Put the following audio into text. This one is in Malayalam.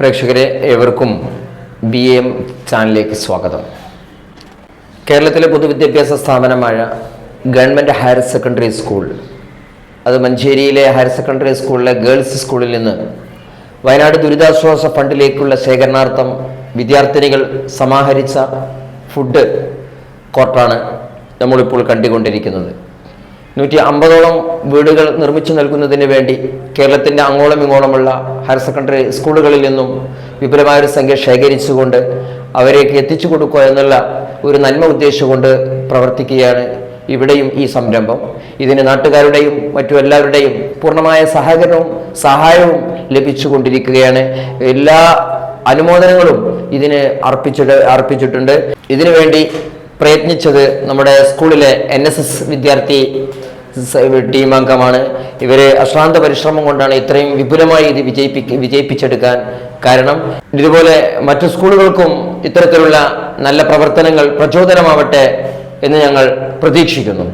പ്രേക്ഷകരെ ഏവർക്കും ബി എം ചാനലിലേക്ക് സ്വാഗതം. കേരളത്തിലെ പൊതുവിദ്യാഭ്യാസ സ്ഥാപനമായ ഗവൺമെന്റ് ഹയർ സെക്കൻഡറി സ്കൂൾ അത് മഞ്ചേരിയിലെ ഹയർ സെക്കൻഡറി സ്കൂളിലെ ഗേൾസ് സ്കൂളിൽ നിന്ന് വയനാട് ദുരിതാശ്വാസ ഫണ്ടിലേക്കുള്ള ശേഖരണാർത്ഥം വിദ്യാർത്ഥിനികൾ സമാഹരിച്ച ഫുഡ് കോർട്ടാണ് നമ്മളിപ്പോൾ കണ്ടുകൊണ്ടിരിക്കുന്നത്. നൂറ്റി അമ്പതോളം വീടുകൾ നിർമ്മിച്ചു നൽകുന്നതിന് വേണ്ടി കേരളത്തിന്റെ അങ്ങോളം ഇങ്ങോളമുള്ള ഹയർ സെക്കൻഡറി സ്കൂളുകളിൽ നിന്നും വിപുലമായൊരു സംഖ്യ ശേഖരിച്ചുകൊണ്ട് അവരേക്ക് എത്തിച്ചു കൊടുക്കുക എന്നുള്ള ഒരു നന്മ ഉദ്ദേശിച്ചുകൊണ്ട് പ്രവർത്തിക്കുകയാണ് ഇവിടെയും ഈ സംരംഭം. ഇതിന് നാട്ടുകാരുടെയും മറ്റു എല്ലാവരുടെയും പൂർണമായ സഹകരണവും സഹായവും ലഭിച്ചുകൊണ്ടിരിക്കുകയാണ്. എല്ലാ അനുമോദനങ്ങളും ഇതിന് അർപ്പിച്ചിട്ട് അർപ്പിച്ചിട്ടുണ്ട്. ഇതിനുവേണ്ടി പ്രയത്നിച്ചത് നമ്മുടെ സ്കൂളിലെ എൻ വിദ്യാർത്ഥി ടീം അംഗമാണ്. ഇവരെ അശ്രാന്ത പരിശ്രമം കൊണ്ടാണ് ഇത്രയും വിപുലമായി ഇത് വിജയിപ്പി വിജയിപ്പിച്ചെടുക്കാൻ കാരണം. ഇതുപോലെ മറ്റു സ്കൂളുകൾക്കും ഇത്തരത്തിലുള്ള നല്ല പ്രവർത്തനങ്ങൾ പ്രചോദനമാവട്ടെ എന്ന് ഞങ്ങൾ പ്രതീക്ഷിക്കുന്നു.